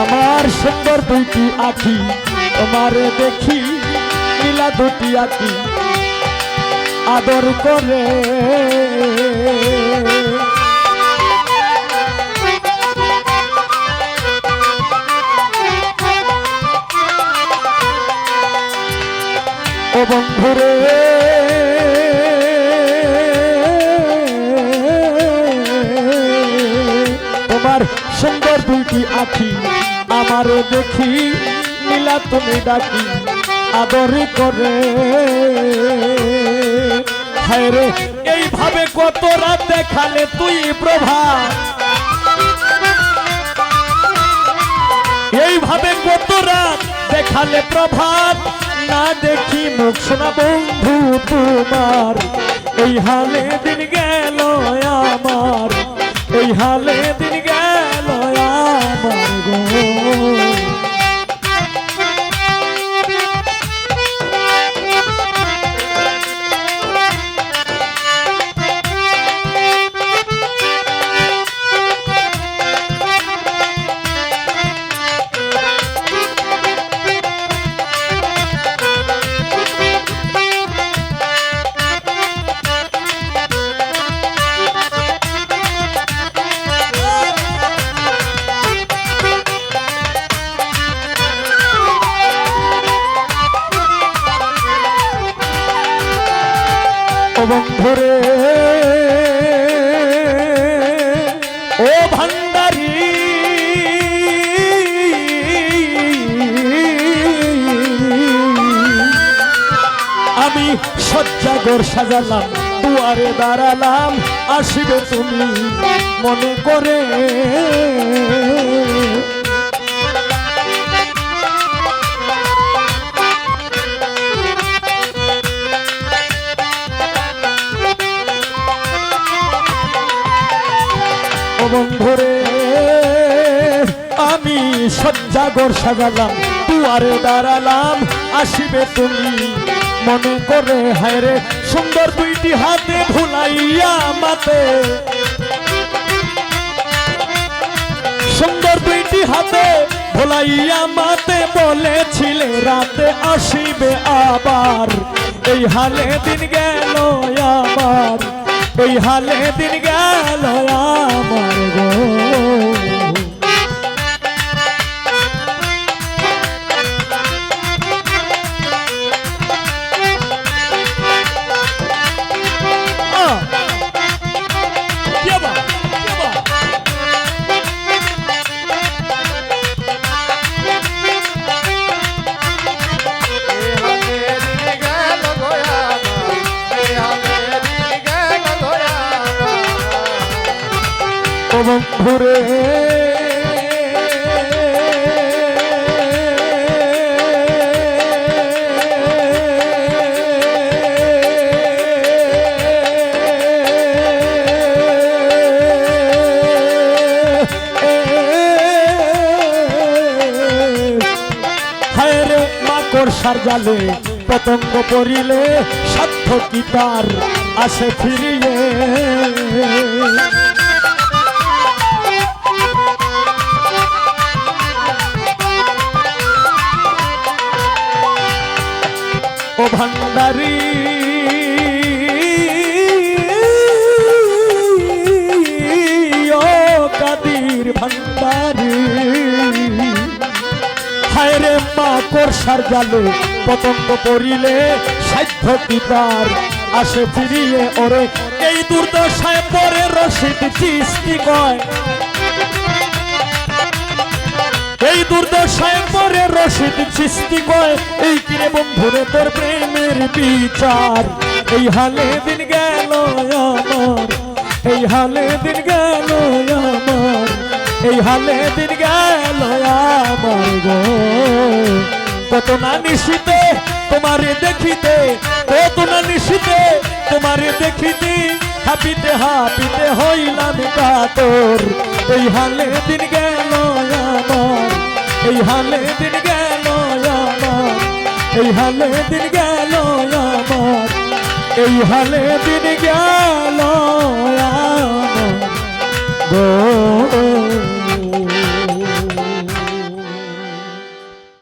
আমার সুন্দর দুইটি আখি, তোমার দেখি, নীলা দুটি আখি। আদর করে। বন্ধুরে, তোমার সুন্দর দুইটি আখি আমার দেখি নীলা তুমি ডাকি, আদর করে। হায় রে, এইভাবে কত রাত দেখালে তুই প্রভা? এইভাবে কত রাত দেখালে প্রভাত না দেখি মুখ শোনা বন্ধু তোমার। এই হালে দিন গেল আমার, এই হালে দিন গেল বন্ধুরে ও ভান্ডারি আমি সজ্জাগর সাজালাম দুয়ারে দাঁড়ালাম আসিবে তুমি মনে করে। বন্ধুরে আমি সজ্জাগর সাজালাম, দুয়ারে দাঁড়ালাম, আসিবে তুমি। মনে করে, হায় রে, সুন্দর দুইটি হাতে ভুলাইয়া মাতে। সুন্দর দুইটি হাতে ভোলাইয়া মাতে, বলেছিলে রাতে আসিবে আবার। এই হালে দিন গেল আমার এই হালে দিন গেল আমার গো। ও বন্ধুরে রে মাকড় সার জালে পতঙ্গ পড়িলে সাধ্য কি তার আসে ফিরিয়ে? ভান্ডারি। কাদির ভান্ডারি। হায় রে মা, কোরসার জালে পতঙ্গ পড়িলে সাধ্য পিতার আসে ফিরিয়ে ওরে, এই দুর্দশায় পরে রসিদ চিস্তি কয়। এই দুর্দশায় পরে রসিদ চিস্তি কয়। এই কিরে বন্ধুরে তোর প্রেমের বিচার? এই হালে দিন গেল আমার, এই হালে দিন গেল আমার, এই হালে দিন গেল আমার গো। কত না নিশিতে তোমারে দেখিতে, কত না নিশিতে তোমারে দেখিতে, হাপিতে হাপিতে হইলাম কাতর। এই হালে দিন গেল এই হালে দিন গেল আমার, এই হালে দিন গেল আমার, এই হালে দিন গেল আমার।